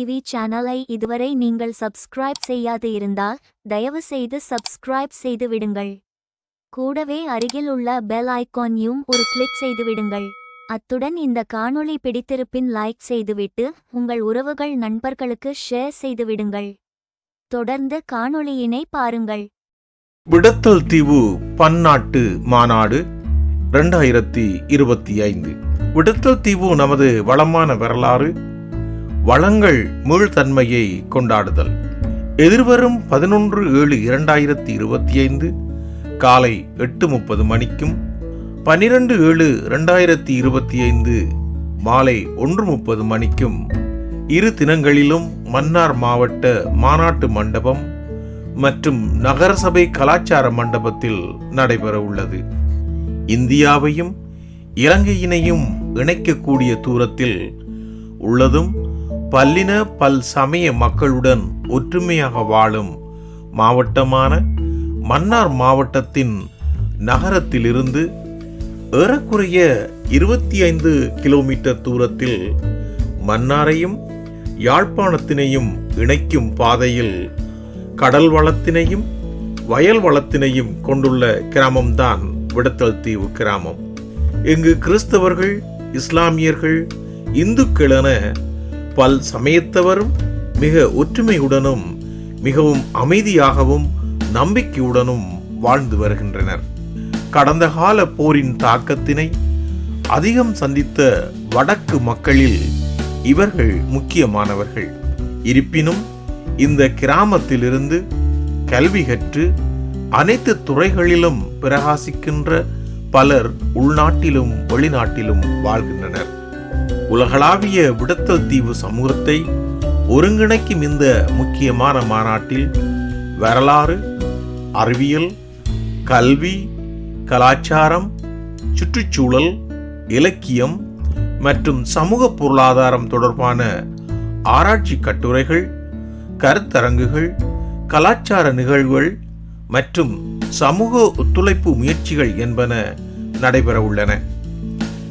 TV சேனலை இதுவரை நீங்கள் சப்ஸ்கிரைப் செய்யாது இருந்தால் தயவு செய்து சப்ஸ்கிரைப் செய்து விடுங்கள். கூடவே அருகில் உள்ள பெல் ஐகானையும் ஒரு கிளிக் செய்து விடுங்கள். அத்துடன் இந்த காணொளி பிடித்திருப்பின் லைக் செய்துவிட்டு உங்கள் உறவுகள் நண்பர்களுக்கு ஷேர் செய்து விடுங்கள். தொடர்ந்து காணொளியினை பாருங்கள். விடத்தல் தீவு பன்னாட்டு மாநாடு ரெண்டாயிரத்தி இருபத்தி ஐந்து. விடத்தல் தீவு நமது வளமான வரலாறு வளங்கள் மீள்தன்மையை கொண்டாடுதல். எதிர்வரும் பதினொன்று ஏழு இரண்டாயிரத்தி இருபத்தி ஐந்து காலை எட்டு முப்பது மணிக்கும் பனிரெண்டு ஏழு இரண்டாயிரத்தி இருபத்தி ஐந்து மாலை ஒன்று முப்பது மணிக்கும் இரு தினங்களிலும் மன்னார் மாவட்ட மாநாட்டு மண்டபம் மற்றும் நகரசபை கலாச்சார மண்டபத்தில் நடைபெற உள்ளது. இந்தியாவையும் இலங்கையினையும் இணைக்கக்கூடிய தூரத்தில் உள்ளதும் பல்லின பல் சமய மக்களுடன் ஒற்றுமையாக வாழும் மாவட்டமான மன்னார் மாவட்டத்தின் நகரத்திலிருந்து ஏறக்குறைய இருபத்தி ஐந்து கிலோமீட்டர் தூரத்தில் மன்னாரையும் யாழ்ப்பாணத்தினையும் இணைக்கும் பாதையில் கடல் வளத்தினையும் வயல் வளத்தினையும் கொண்டுள்ள கிராமம்தான் விடத்தல் தீவு கிராமம். இங்கு கிறிஸ்தவர்கள் இஸ்லாமியர்கள் இந்துக்கள் என பல் சமயத்தவரும் மிக ஒற்றுமையுடனும் மிகவும் அமைதியாகவும் நம்பிக்கையுடனும் வாழ்ந்து வருகின்றனர். கடந்த கால போரின் தாக்கத்தினை அதிகம் சந்தித்த வடக்கு மக்களில் இவர்கள் முக்கியமானவர்கள். இருப்பினும் இந்த கிராமத்திலிருந்து கல்வி கற்று அனைத்து துறைகளிலும் பிரகாசிக்கின்ற பலர் உள்நாட்டிலும் வெளிநாட்டிலும் வாழ்கின்றனர். உலகளாவிய விடத்தல் தீவு சமூகத்தை ஒருங்கிணைக்கும் இந்த முக்கியமான மாநாட்டில் வரலாறு அறிவியல் கல்வி கலாச்சாரம் சுற்றுச்சூழல் இலக்கியம் மற்றும் சமூக பொருளாதாரம் தொடர்பான ஆராய்ச்சி கட்டுரைகள் கருத்தரங்குகள் கலாச்சார நிகழ்வுகள் மற்றும் சமூக ஒத்துழைப்பு முயற்சிகள் என்பன நடைபெற உள்ளன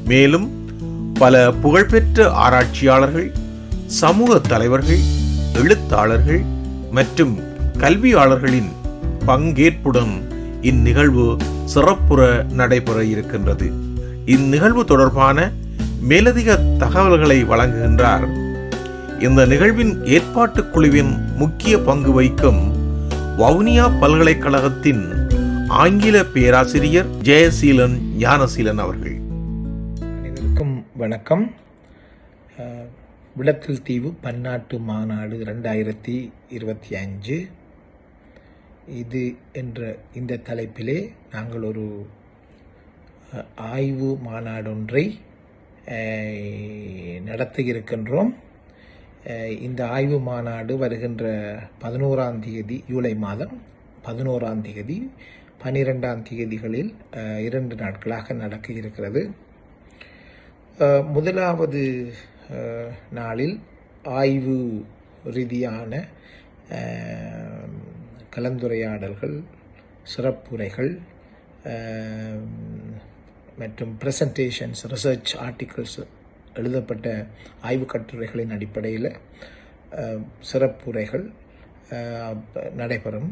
மேலும் பல புகழ்பெற்ற ஆராய்ச்சியாளர்கள் சமூக தலைவர்கள் எழுத்தாளர்கள் மற்றும் கல்வியாளர்களின் பங்கேற்புடன் இந்நிகழ்வு சிறப்புற நடைபெற இருக்கின்றது. இந்நிகழ்வு தொடர்பான மேலதிக தகவல்களை வழங்குகின்றார். இந்த நிகழ்வின் ஏற்பாட்டுக் குழுவின் முக்கிய பங்கு வகிக்கும் வவுனியா பல்கலைக்கழகத்தின் ஆங்கில பேராசிரியர் ஜெயசீலன் ஞானசீலன் அவர்கள். வணக்கம். விளக்கல் தீவு பன்னாட்டு மாநாடு ரெண்டாயிரத்தி இருபத்தி அஞ்சு. இது என்ற இந்த தலைப்பிலே நாங்கள் ஒரு ஆய்வு மாநாடொன்றை நடத்த இருக்கின்றோம் இந்த ஆய்வு மாநாடு வருகின்ற பதினோராம் தேதி ஜூலை மாதம் பதினோராம் தேதி பனிரெண்டாம் தேதிகளில் இரண்டு நாட்களாக நடக்க இருக்கிறது முதலாவது நாளில் ஆய்வு ரீதியான கலந்துரையாடல்கள் சிறப்புரைகள் மற்றும் ப்ரெசன்டேஷன்ஸ் ரிசர்ச் ஆர்டிகிள்ஸ் எழுதப்பட்ட ஆய்வு கட்டுரைகளின் அடிப்படையில் சிறப்புரைகள் நடைபெறும்.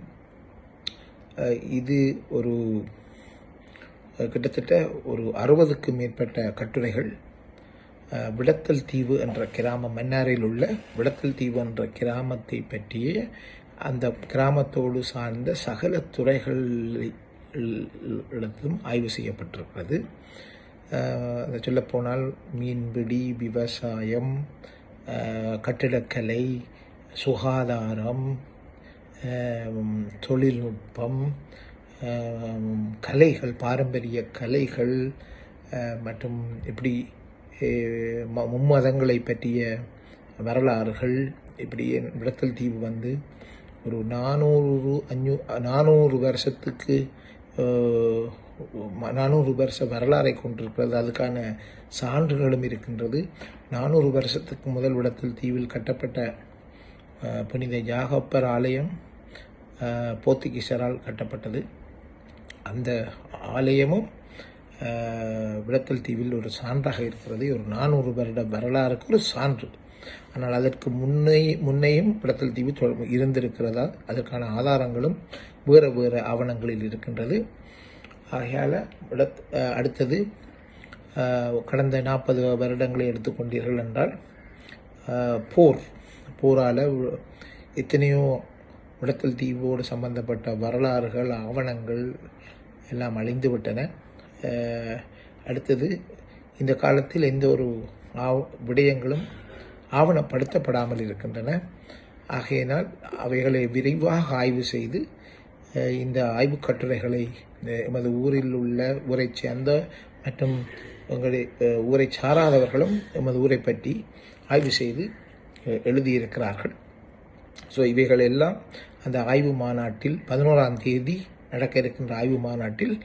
இது ஒரு கிட்டத்தட்ட ஒரு அறுபதுக்கு மேற்பட்ட கட்டுரைகள். விடத்தல் தீவு என்ற கிராமம் மன்னாரில் உள்ள விடத்தல் தீவு என்ற கிராமத்தை பற்றிய அந்த கிராமத்தோடு சார்ந்த சகல துறைகளிடத்தும் ஆய்வு செய்யப்பட்டிருக்கிறது. அதை சொல்லப்போனால் மீன்பிடி விவசாயம் கட்டிடக்கலை சுகாதாரம் தொழில்நுட்பம் கலைகள் பாரம்பரிய கலைகள் மற்றும் இப்படி மும்மதங்களை பற்றிய வரலாறுகள். இப்படி விடத்தல் தீவு வந்து ஒரு நானூறு அஞ்சு நானூறு வருஷத்துக்கு நானூறு வருஷ வரலாறை கொண்டிருக்கிறது. அதுக்கான சான்றுகளும் இருக்கின்றது. நானூறு வருஷத்துக்கு முதல் விடத்தல் தீவில் கட்டப்பட்ட புனித யாகப்பர் ஆலயம் போர்த்துகீசரால் கட்டப்பட்டது. அந்த ஆலயமும் விடத்தல் தீவில் ஒரு சான்றாக இருக்கிறது. ஒரு நானூறு வருட வரலாறுக்கு ஒரு சான்று. ஆனால் அதற்கு முன்னே முன்னையும் விடத்தல் தீவு தொ- இருந்திருக்கிறதா? அதற்கான ஆதாரங்களும் வேறு வேறு ஆவணங்களில் இருக்கின்றது. ஆகையால் விடத் அடுத்தது கடந்த நாற்பது வருடங்களை எடுத்துக்கொண்டீர்கள் என்றால் போர். போரால் எத்தனையோ விடத்தல் தீவோடு சம்பந்தப்பட்ட வரலாறுகள் ஆவணங்கள் எல்லாம் அழிந்துவிட்டன. அடுத்தது இந்த காலத்தில் எந்த ஒரு ஆவ விடயங்களும் ஆவணப்படுத்தப்படாமல் இருக்கின்றன. ஆகையினால் அவைகளை விரைவாக ஆய்வு செய்து இந்த ஆய்வுக் கட்டுரைகளை எமது ஊரில் உள்ள ஊரை சேர்ந்த மற்றும் எங்களை ஊரை சாராதவர்களும் எமது ஊரை பற்றி ஆய்வு செய்து எழுதியிருக்கிறார்கள். ஸோ இவைகள் எல்லாம் அந்த ஆய்வு மாநாட்டில் பதினோராம் தேதி நடக்க இருக்கின்ற ஆய்வு மாநாட்டில்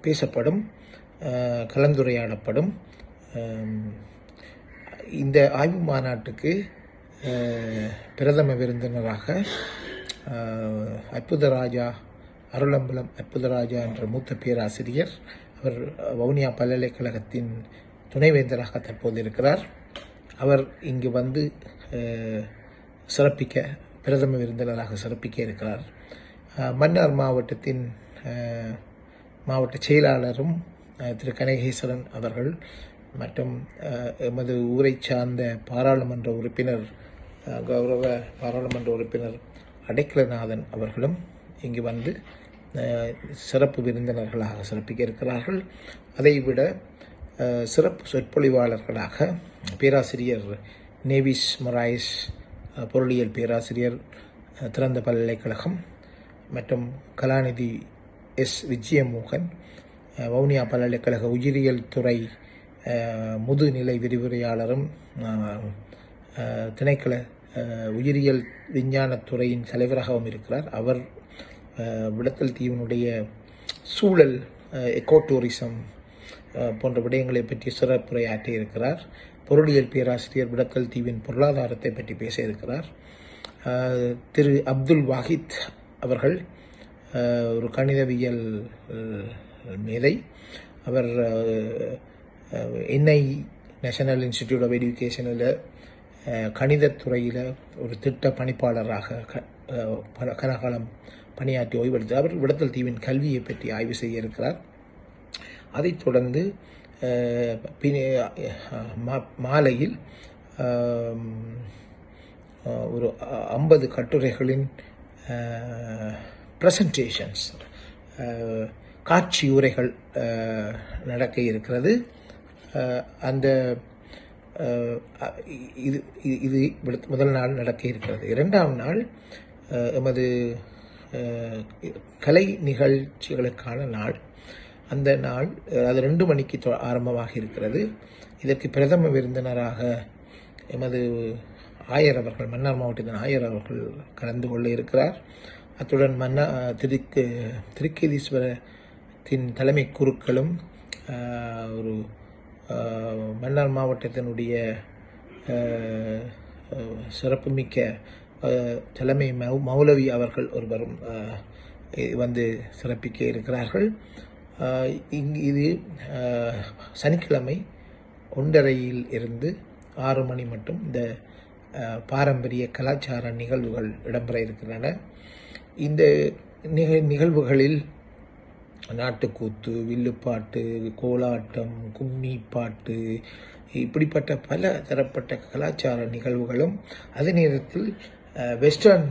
பேசப்படும் கலந்துரையாடப்படும் இந்த ஆய்வு மாநாட்டுக்கு பிரதம விருந்தினராக அற்புதராஜா அருளம்பலம் அற்புதராஜா என்ற மூத்த பேராசிரியர் அவர் வவுனியா பல்கலைக்கழகத்தின் துணைவேந்தராக தற்போது இருக்கிறார் அவர் இங்கு வந்து சிறப்பிக்க பிரதம விருந்தினராக சிறப்பிக்க இருக்கிறார். மன்னார் மாவட்டத்தின் மாவட்ட செயலாளரும் திரு கனகேஸ்வரன் அவர்கள் மற்றும் எமது ஊரை சார்ந்த பாராளுமன்ற உறுப்பினர் கௌரவ பாராளுமன்ற உறுப்பினர் அடைக்கலநாதன் அவர்களும் இங்கு வந்து சிறப்பு விருந்தினர்களாக சிறப்பிக்க இருக்கிறார்கள். அதைவிட சிறப்பு சொற்பொழிவாளர்களாக பேராசிரியர் நேவிஸ் மொராய்ஸ் பொருளியல் பேராசிரியர் திறந்த பல்கலைக்கழகம் மற்றும் கலாநிதி எஸ். விஜயமோகன் வவுனியா பல்கலைக்கழக உயிரியல் துறை முதுநிலை விரிவுரையாளரும் திணைக்கள உயிரியல் விஞ்ஞானத்துறையின் தலைவராகவும் இருக்கிறார். அவர் விடத்தல் தீவினுடைய சூழல் எக்கோ டூரிசம் போன்ற விடயங்களை பற்றி சிறப்புரையாற்றி இருக்கிறார் பொருளியல் பேராசிரியர் விடத்தல் தீவின் பொருளாதாரத்தை பற்றி பேச இருக்கிறார். திரு அப்துல் வாஹித் அவர்கள் ஒரு கணிதவியல் மேதை. அவர் என்ஐ நேஷனல் இன்ஸ்டிடியூட் ஆஃப் எஜுகேஷனில் கணிதத்துறையில் ஒரு திட்ட பணிப்பாளராக க- கனகாலம் பணியாற்றி ஓய்வெடுத்து அவர் விடத்தல் தீவின் கல்வியை பற்றி ஆய்வு செய்ய இருக்கிறார். அதைத் தொடர்ந்து மாலையில் ஒரு ஐம்பது கட்டுரைகளின் ப்ரெசன்டேஷன்ஸ் காட்சி உரைகள் நடக்க இருக்கிறது. அந்த இது இது- முதல் நாள் நடக்க இருக்கிறது. இரண்டாம் நாள் எமது கலை நிகழ்ச்சிகளுக்கான நாள். அந்த நாள் அது ரெண்டு மணிக்கு தொ- ஆரம்பமாக இருக்கிறது. இதற்கு பிரதம விருந்தினராக எமது ஆயர் அவர்கள் மன்னார் மாவட்டத்தின் ஆயர் அவர்கள் கலந்து கொள்ள இருக்கிறார். அத்துடன் மன்னா திருக்கு திருக்கேதீஸ்வரத்தின் தலைமை குருக்களும் ஒரு மன்னார் மாவட்டத்தினுடைய சிறப்புமிக்க தலைமை மௌ மௌலவி அவர்கள் ஒருவரும் வந்து சிறப்பிக்க இருக்கிறார்கள். இங்கு இது சனிக்கிழமை ஒன்றரையில் இருந்து ஆறு மணி மட்டும் இந்த பாரம்பரிய கலாச்சார நிகழ்வுகள் இடம்பெற இருக்கின்றன. இந்த நிக நிகழ்வுகளில் நாட்டுக்கூத்து வில்லுப்பாட்டு கோலாட்டம் கும்மி பாட்டு இப்படிப்பட்ட பல தரப்பட்ட கலாச்சார நிகழ்வுகளும் அதே நேரத்தில் வெஸ்டர்ன்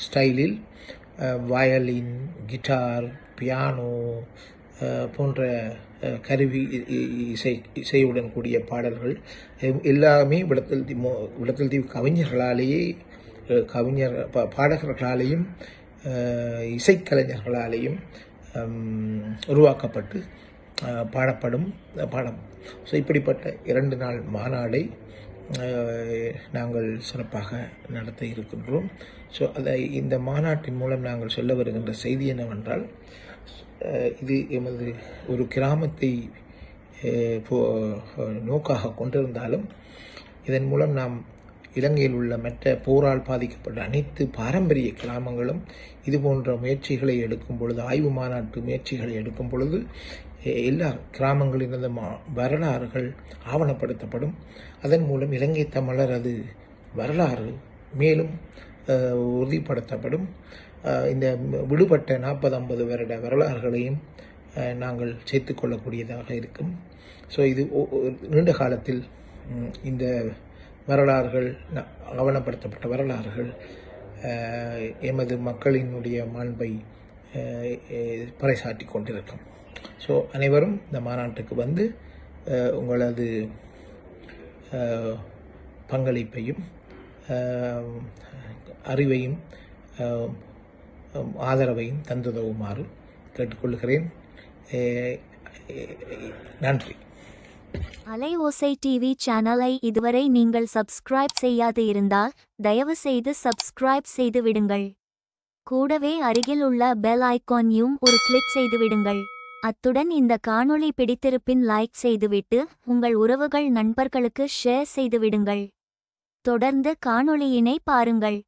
ஸ்டைலில் வயலின் கிட்டார் பியானோ போன்ற கருவி இசை இசையுடன் கூடிய பாடல்கள் எல்லாமே விடத்தல் தீ விடத்தல் தீவு கவிஞர்களாலேயே கவிஞர் பா- பாடகர்களாலேயும் இசைக்கலைஞர்களாலேயும் உருவாக்கப்பட்டு பாடப்படும் பாடம். ஸோ இப்படிப்பட்ட இரண்டு நாள் மாநாடை நாங்கள் சிறப்பாக நடத்த இருக்கின்றோம். ஸோ அதை இந்த மாநாட்டின் மூலம் நாங்கள் சொல்ல வருகின்ற செய்தி என்னவென்றால் இது எமது ஒரு கிராமத்தை போ- நோக்காக கொண்டிருந்தாலும் இதன் மூலம் நாம் இலங்கையில் உள்ள மற்ற போரால் பாதிக்கப்பட்ட அனைத்து பாரம்பரிய கிராமங்களும் இது போன்ற முயற்சிகளை எடுக்கும் பொழுது ஆய்வு மாநாட்டு முயற்சிகளை எடுக்கும் பொழுது எல்லா கிராமங்களிலிருந்து மா வரலாறுகள் ஆவணப்படுத்தப்படும். அதன் மூலம் இலங்கை தமிழர் அது வரலாறு மேலும் உறுதிப்படுத்தப்படும். இந்த விடுபட்ட நாற்பது ஐம்பது வருட வரலாறுகளையும் நாங்கள் நாங்கள் சேர்த்துக்கொள்ளக்கூடியதாக இருக்கும். ஸோ இது ஒ- நீண்ட காலத்தில் இந்த வரலாறுகள் ந- ஆவணப்படுத்தப்பட்ட வரலாறுகள் எமது மக்களினுடைய மாண்பை பறைசாட்டி கொண்டிருக்கும். ஸோ அனைவரும் இந்த மாநாட்டுக்கு வந்து உங்களது பங்களிப்பையும் அறிவையும் ஆதரவையும் தந்துதவுமாறு கேட்டுக்கொள்கிறேன். நன்றி. அலை ஓசை டிவி சேனலை இதுவரை நீங்கள் சப்ஸ்கிரைப் செய்யாது இருந்தால் தயவு செய்து சப்ஸ்கிரைப் செய்து விடுங்கள் கூடவே அருகில் உள்ள பெல் ஐக்கானையும் ஒரு கிளிக் செய்து விடுங்கள் அத்துடன் இந்த காணொளி பிடித்திருப்பின் லைக் செய்துவிட்டு உங்கள் உறவுகள் நண்பர்களுக்கு ஷேர் செய்துவிடுங்கள். தொடர்ந்து காணொளியினை பாருங்கள்.